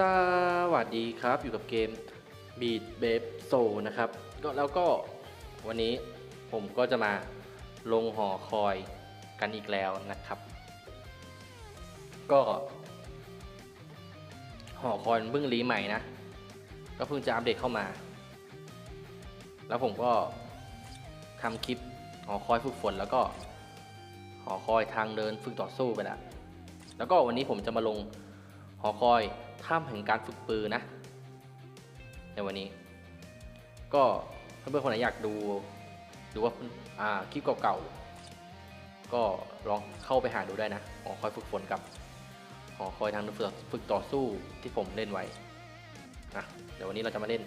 สวัสดีครับอยู่กับเกม Beat b a b s o นะครับก็แล้วก็วันนี้ผมก็จะมาลงหอคอยกันอีกแล้วนะครับ ก็ หอคอยเพิ่งรีใหม่นะ ก็เพิ่งจะอัปเดตเข้ามา แล้วผมก็ทำคลิปหอคอยฝึกฝนแล้วก็ หอคอยทางเดินฝึกต่อสู้ไปแล้วแล้วก็วันนี้ผมจะมาลงหอคอย ถ้ำแห่งการฝึกปืนนะ ในวันนี้ ก็เพื่อนๆคนไหนอยากดูดูว่าอ่าคลิปเก่าๆ ก็ลองเข้าไปหาดูได้นะหอคอยฝึกฝนกับหอคอยทางฝึกฝึกต่อสู้ที่ผมเล่นไว้นะเดี๋ยววันนี้เราจะมาเล่น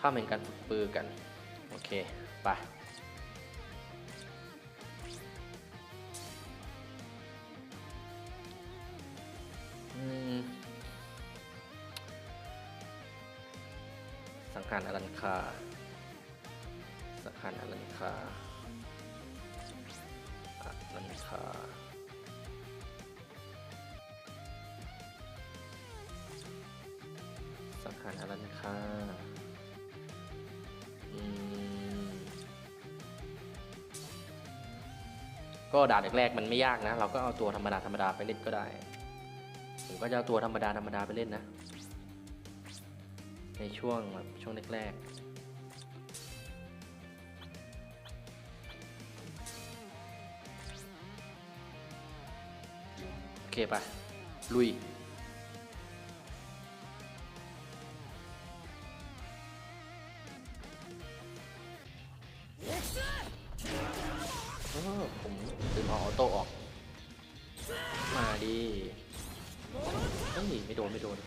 ถ้ำแห่งการฝึกปืนกัน โอเค ไปอืมารอลันคาสังหารอลันคาอลันคาสังหารอลันคาอืมก็ด่านแรกๆมันไม่ยากนะ เราก็เอาตัวธรรมดาธรรมดาไปเล่นก็ได้ ผมก็จะเอาตัวธรรมดาธรรมดาไปเล่นนะ ในช่วงแบบช่วงแรกๆ โอเคไปลุยเออผมลืมเอาออโต้ออก มาดิเอ้ยไม่โดน ไม่โดน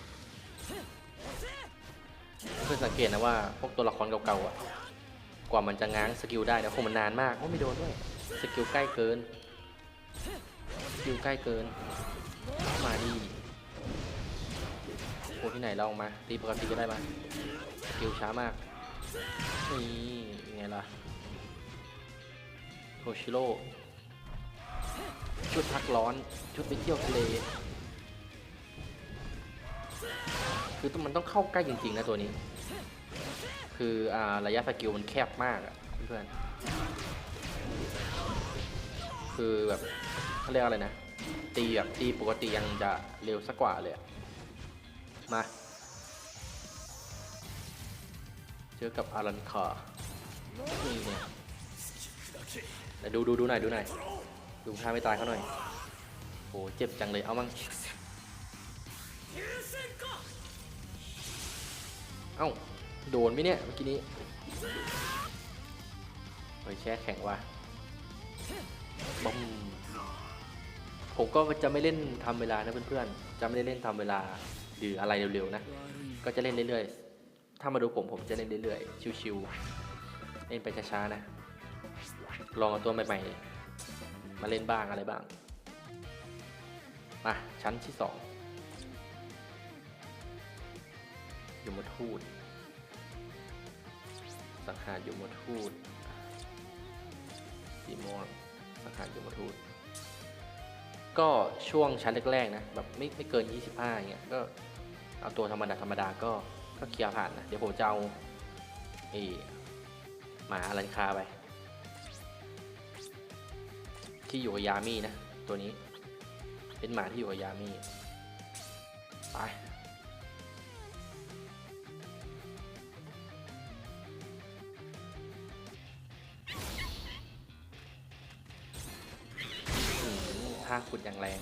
เพื่อนสังเกตนะว่าพวกตัวละครเก่าๆอะกว่ามันจะง้างสกิลได้เนี่ยคงมันนานมากโอ้ไม่โดนด้วยสกิลใกล้เกินสกิลใกล้เกิน มาดิโอ้ที่ไหนเราออกมาตีปกติก็ได้มาสกิลช้ามากนี่ยังไงล่ะโคชิโร่ชุดพักร้อน ชุดไปเที่ยวทะเล คือมันต้องเข้าใกล้จริงๆนะตัวนี้ คืออ่าระยะสกิลมันแคบมากอะเพื่อนคือแบบเขาเรียกอะไรนะ ตีแบบตีปกติยังจะเร็วสักกว่าเลยมาเจอกับอารันคานี่เนี่ยดูดูดูหน่อยดูหน่อยดูท่าไม่ตายเขาหน่อยโหเจ็บจังเลยเอามั่ง เอ้า โดนไหมเนี่ยเมื่อกี้นี้เฮ้ยแช่แข็งว่ะบอมผมก็จะไม่เล่นทำเวลานะเพื่อนๆ จะไม่ได้เล่นทำเวลาหรืออะไรเร็วๆนะ ก็จะเล่นเรื่อยๆ ถ้ามาดูผมผมจะเล่นเรื่อยๆ ชิวๆ เล่นไปช้าๆนะ ลองเอาตัวใหม่ๆ มาเล่นบ้างอะไรบ้าง มาชั้นที่สอง ยมทูตสังหารยมทูตสีม่วงสังหารยมทูตก็ช่วงชั้นแรกๆนะแบบไม่ไม่เกิน 25อย่าเงี้ยก็เอาตัวธรรมดาธรรมดาก็ก็เคลียร์ผ่านนะเดี๋ยวผมจะเอาไอ้หมาอลันคาไป ที่อยู่กับยามี่นะ ตัวนี้ เป็นหมาที่อยู่กับยามี่ไป มท่าขุดอย่างแรง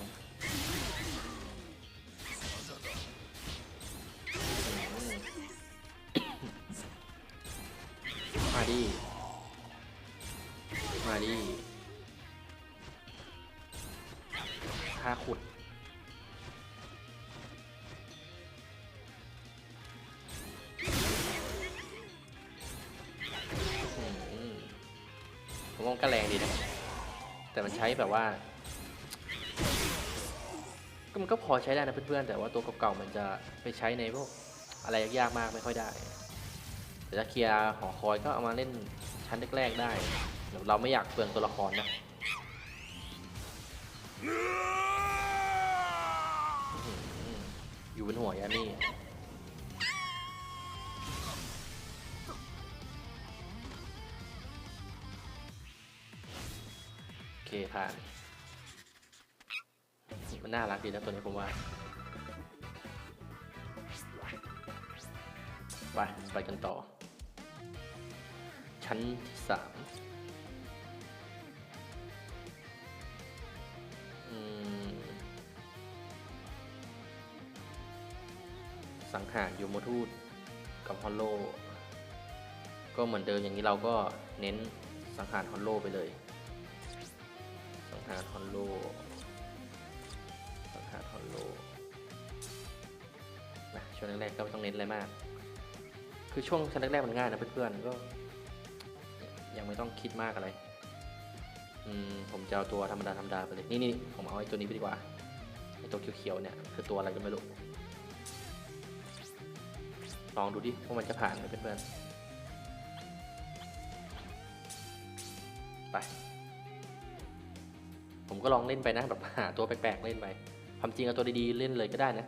มาดิ มาดิท่าขุดผมว่ามันก็แรงดีนะ แต่มันใช้แบบว่า ก็มันก็พอใช้ได้นะเพื่อนๆแต่ว่าตัวเก่าๆมันจะไปใช้ในพวกอะไรยากๆมากไม่ค่อยได้แต่ถ้าเคลียร์หอคอยก็เอามาเล่นชั้นแรกๆได้เราไม่อยากเปลืองตัวละครนะอื้อหืออยู่บนหัวยานี่โอเคผ่าน มันน่ารักดีนะตัวนี้ผมว่า ไปไปกันต่อ ชั้นที่สามสังหารยูโมทูตกับฮอลโล ก็เหมือนเดิมอย่างนี้เราก็เน้นสังหารฮอลโลไปเลย สังหารฮอลโล อลโลนะช่วงแรกๆก็ไม่ต้องเน้นอะไรมาก คือช่วงชั้นแรกๆมันง่ายนะเพื่อนๆก็ ยังไม่ต้องคิดมากอะไร อืมผมจะเอาตัวธรรมดาธรรมดาไปเลยนี่นี่ผมเอาไอ้ตัวนี้ไปดีกว่าไอ้ตัวเขียวๆเนี่ยคือตัวอะไรก็ไม่รู้ลองดูดิว่ามันจะผ่านไหมเพื่อนๆไป ผมก็ลองเล่นไปนะแบบหาตัวแปลกๆเล่นไป ความจริงเอาตัวดีๆเล่นเลยก็ได้นะ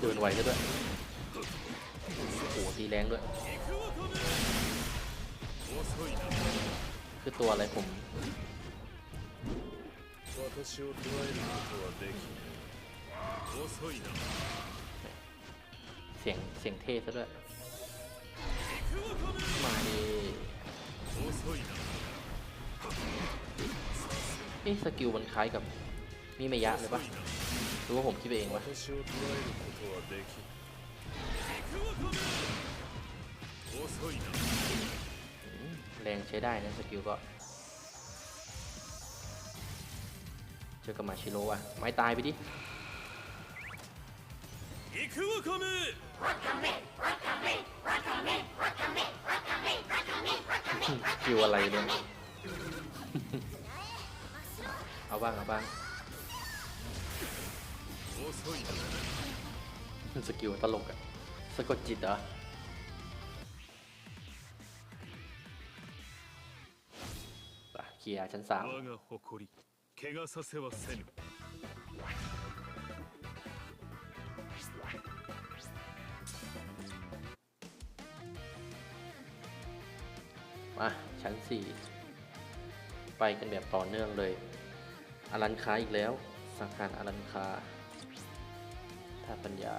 เดินไวซะด้วย โอ้โหตีแรงด้วย คือตัวอะไรผม 私を捕らえることはできない遅いな เ สียงเสียงเทซะด้วย มาดีเอ๊สกิลมันคล้ายกับมีเมายะเลยปะหรือว่าผมคิดไปเองวะแรงใช้ได้นะสกิลก็ เจอกับมาชิโร่อะไม่ตายไปดิ 行くわかめ คิวอะไรเนี่ย เอาบ้าง เอาบ้าง 遅いな สกิลตลกอะสะกดจิตเหรออ่ะเคลียร์ชั้นสาม มาชั้นสี่ไปกันแบบต่อเนื่องเลย อลันคาอีกแล้ว สังหารอลันคาท่าปัญญา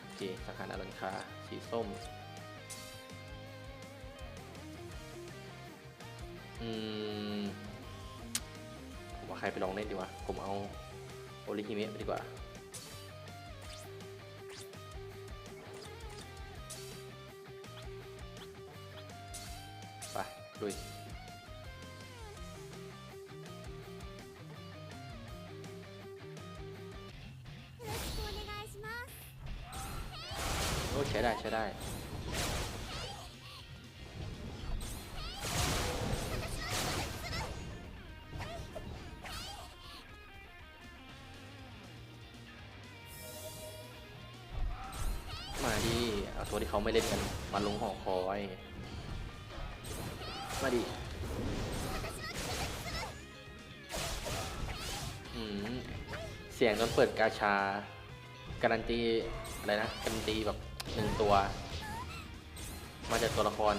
โอเคสังหารอลันคา สีส้ม อืม ผมว่าใครไปลองเล่นดีกว่าผมเอาโอริฮิเมะไปดีกว่า ลุยโอ้ใช้ได้ใช้ได้มาดีเอาตัวที่เขาไม่เล่นกันมาลงหอคอย มาดิอืมเสียงตอนเปิดกาชา การันตี อะไรนะ การันตีแบบหนึ่งตัว มาจากตัวละคร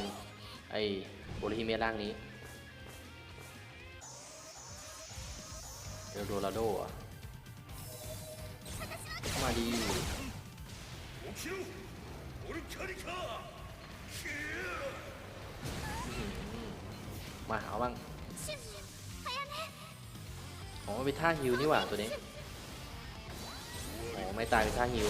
ไอ้โบริฮิเมร่างนี้เดลโดราโดอะมาดีโมาหาบ้างอ๋อเป็นท่าฮิวนี่หว่าตัวนี้โอ๋อไม่ตายเป็นท่าฮิว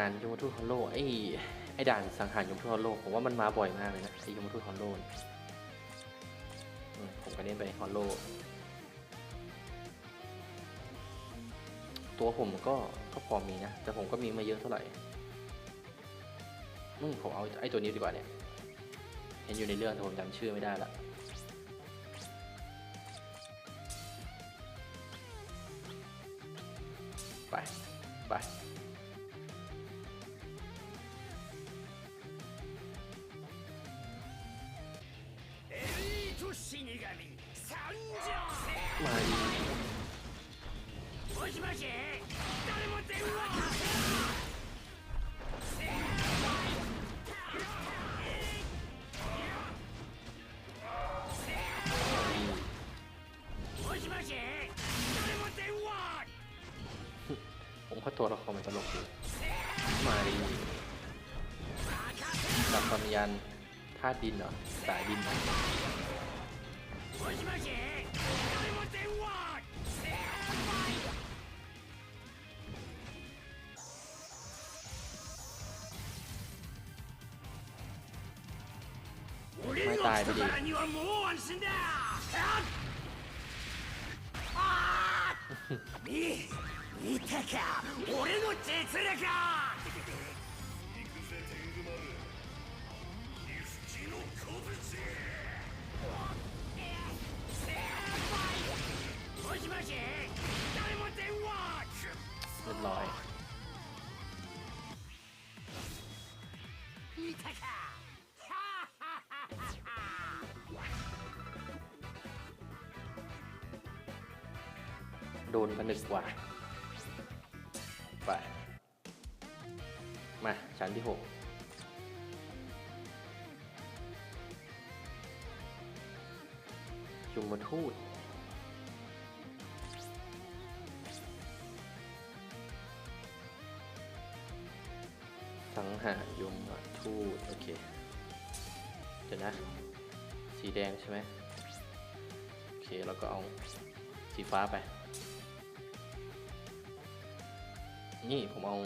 ารยมทูตฮอลโลไอ้ไอ้ด่านสังหารยมทูตฮอลโลผมว่ามันมาบ่อยมากเลยนะไอ้ยมทูตฮอลโลเนี่ยอืมผมก็เน้นไปฮอลโลตัวผมก็ก็พอมีนะ แต่ผมก็มีไม่เยอะเท่าไหร่อืมผมเอาไอ้ตัวนี้ดีกว่าเนี่ย เห็นอยู่ในเรื่องแต่ผมจำชื่อไม่ได้ละไปาตุดินเหรอ สายดินเหรอ もしもし誰も電話俺の人柄にはもう安心だああ見見たか俺の実力 เรียบร้อยโดนผนึกกว่า ไป มา ชั้นที่หกจุมทูต หายมทูตโอเค เดี๋ยวนะ สีแดงใช่ไหมโอเคแล้วก็เอาสีฟ้าไป นี่ผมเอา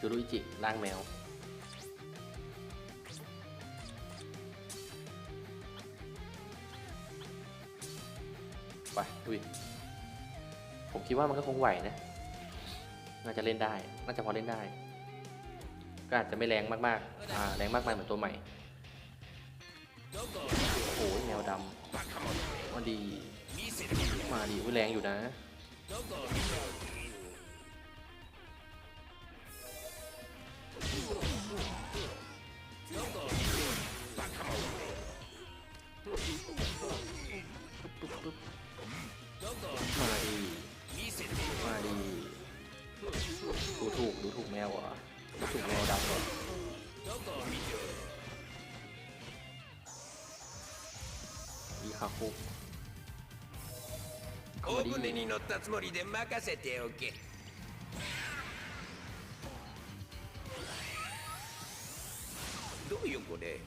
ยูรุจิล่างแมว ไปดุยผมคิดว่ามันก็คงไหวนะ น่าจะเล่นได้ น่าจะพอเล่นได้ ก็อาจจะไม่แรงมากๆอ่าแรงมากมายเหมือนตัวใหม่โอ้โหแมวดำมาดีมาดีอุ้ยแรงอยู่นะมาดีมาดีดูถูกดูถูกแมวเหรอ ดูถูกแมวดำเหรออีคาคุ 大船に乗ったつもりで任せておけどうよこれ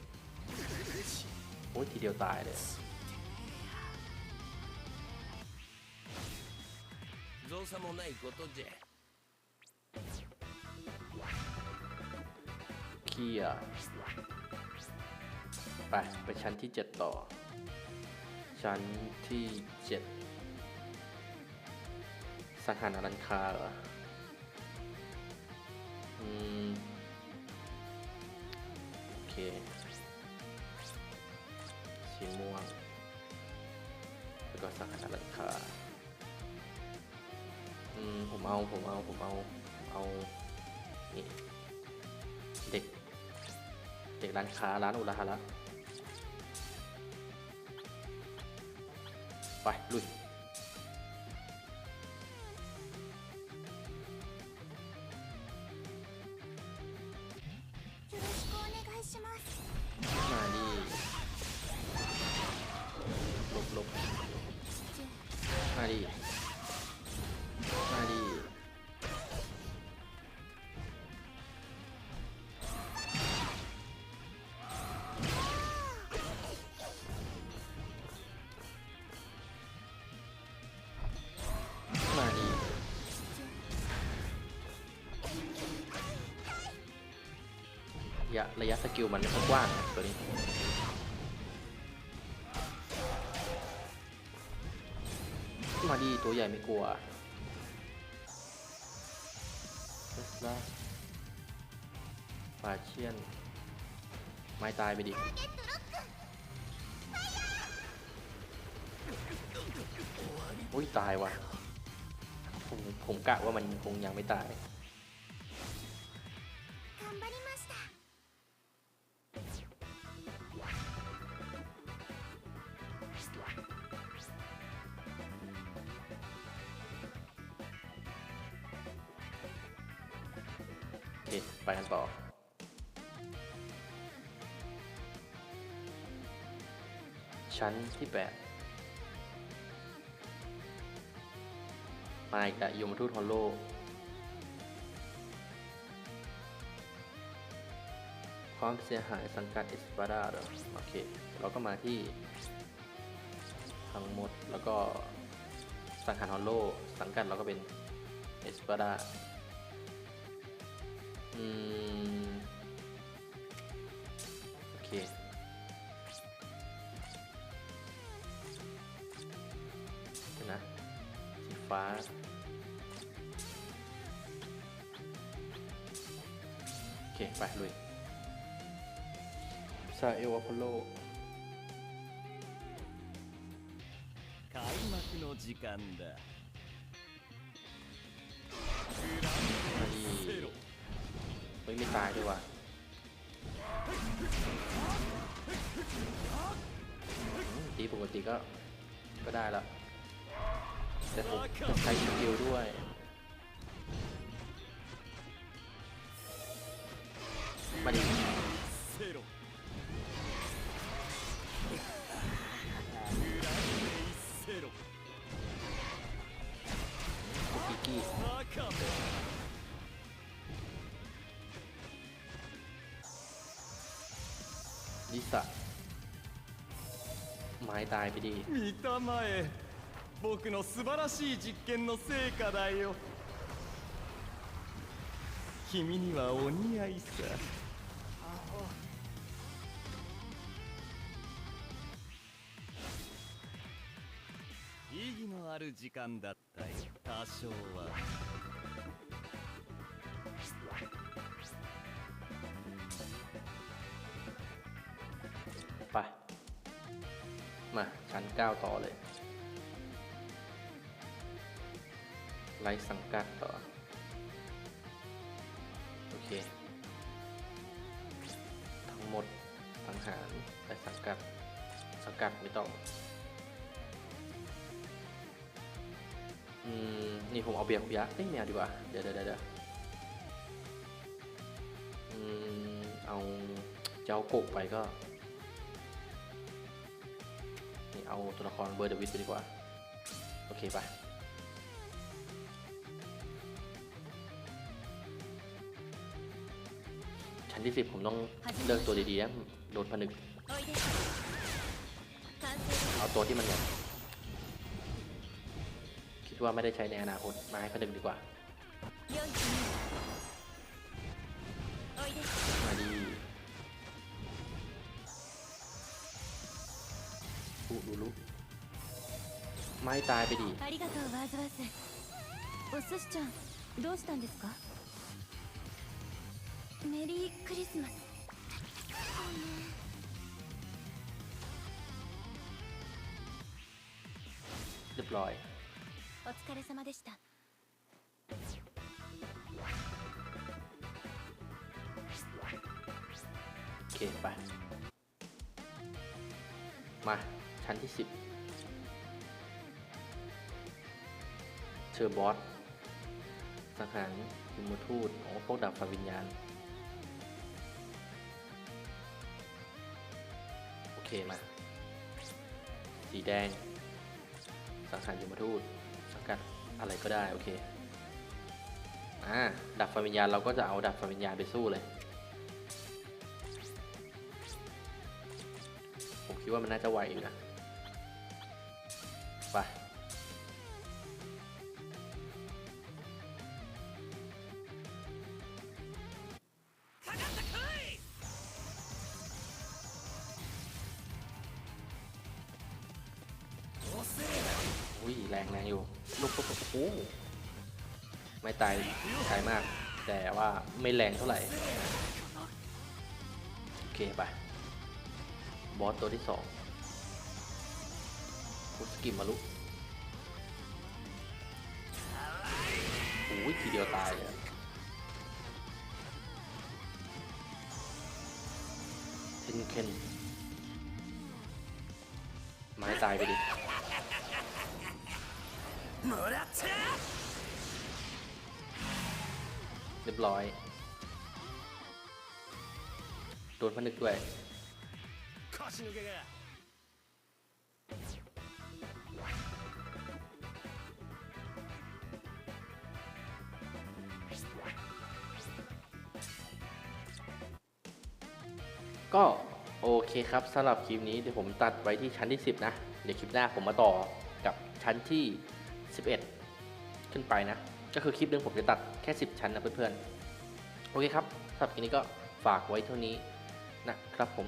โอ้ยทีเดียวตายเลย 造作もないことじゃ กียร์ไปไปชั้นที่เจ็ดต่อ ชั้นที่เจ็ดสังหารอลันคาเหรออืมโอเคสีม่วงแล้วก็สังหารอลันคาอืมผมเอาผมเอาผมเอาเอานี่ เด็กร้านค้าร้านอุราฮาระไปลุยะระยะสกิลมันไม่ค่อยกว้างตัวนี้มาดีตัวใหญ่ไม่กลัวเทสลาปาเชียน ไม่ตายไปดิอุ้ยตายว่ะ ผมผมกะว่ามันคงยังไม่ตาย ชั้นที่แปดมาอีกแล้วยมทูตฮอลโลความเสียหายสังกัดเอสปาดาเหรอโอเค เราก็มาที่ทั้งหมดแล้วก็สังหารฮอลโลสังกัดเราก็เป็นเอสปาดาอืม โอเคฟ้า โอเค ไปลุยซาเอลอพอลโล 開幕の時間だ มาดีเฮ้ยไม่ตายด้วยว่ะอืมตีปกติก็ ก็ได้แล้ว แต่ผมจะใช้สกิวด้วยมาดิคุกี้ลิซ่าไม้ตายไปดี 僕の素晴らしい実験の成果だよ君にはお似合いさ意義のある時間だったよ多少は ไป มา ชั้นเก้าต่อเลย ไล่สังกัดต่อ โอเค ทั้งหมดสังหารไล่สังกัด สังกัดไม่ต้อง อืม นี่ผมเอาเบียร์คุยะเอ้ยไม่อาดีกว่า เดี๋ยวเดี๋ยวเดี๋ยวอืม เอาเจ้ากบไปก็นี่เอาตัวละครเบอร์เดวิดไปดีกว่า โอเคไป ชั้นที่สิบผมต้องเลือกตัวดีๆนะโดนผนึก おいで完成です เอาตัวที่มันแบบคิดว่าไม่ได้ใช้ในอนาคต มาให้ผนึกดีกว่า 良い気味おいで มาดีอูดูลุไม่ตายไปดี ありがとうワーズワースお寿司ちゃんどうしたんですか メリークリスマス เรียบร้อย お疲れ様でした โอเค ไป มา ชั้นที่สิบเชอร์บอสสังหารยุมทูตของพวกดาบฝ่ายวิญญาณ เคมา สีแดง สังหารยมทูตสังกัดอะไรก็ได้ โอเค อ่า ดับฝ่าวิญญาณเราก็จะเอาดับฝ่าวิญญาณไปสู้เลย ผมคิดว่ามันน่าจะไหวอยู่นะ รงแรงอยู่ลูกปุ๊บบโอ้ไม่ตายตายมาก แต่ว่าไม่แรงเท่าไหร่โอเคไปบอสตัวที่สองพุสกิมมาลุโอ้ยทีเดียวตายเลยเทนเคนไม้ตายไปดิ มระเเรียบร้อย โดนพนึกด้วยเกะก็โอเคครับสำหรับคลิปนี้เดี๋ยวผมตัดไว้ที่ชั้นที่ 10 นะ เดี๋ยวคลิปหน้าผมมาต่อกับชั้นที่ 11 ขึ้นไปนะ ก็คือคลิปหนึงผมจะตัดแค่ 10 ชั้นนะเพื่อนๆ โอเคครับสำหรับคลิปนี้ก็ฝากไว้เท่านี้นะครับผม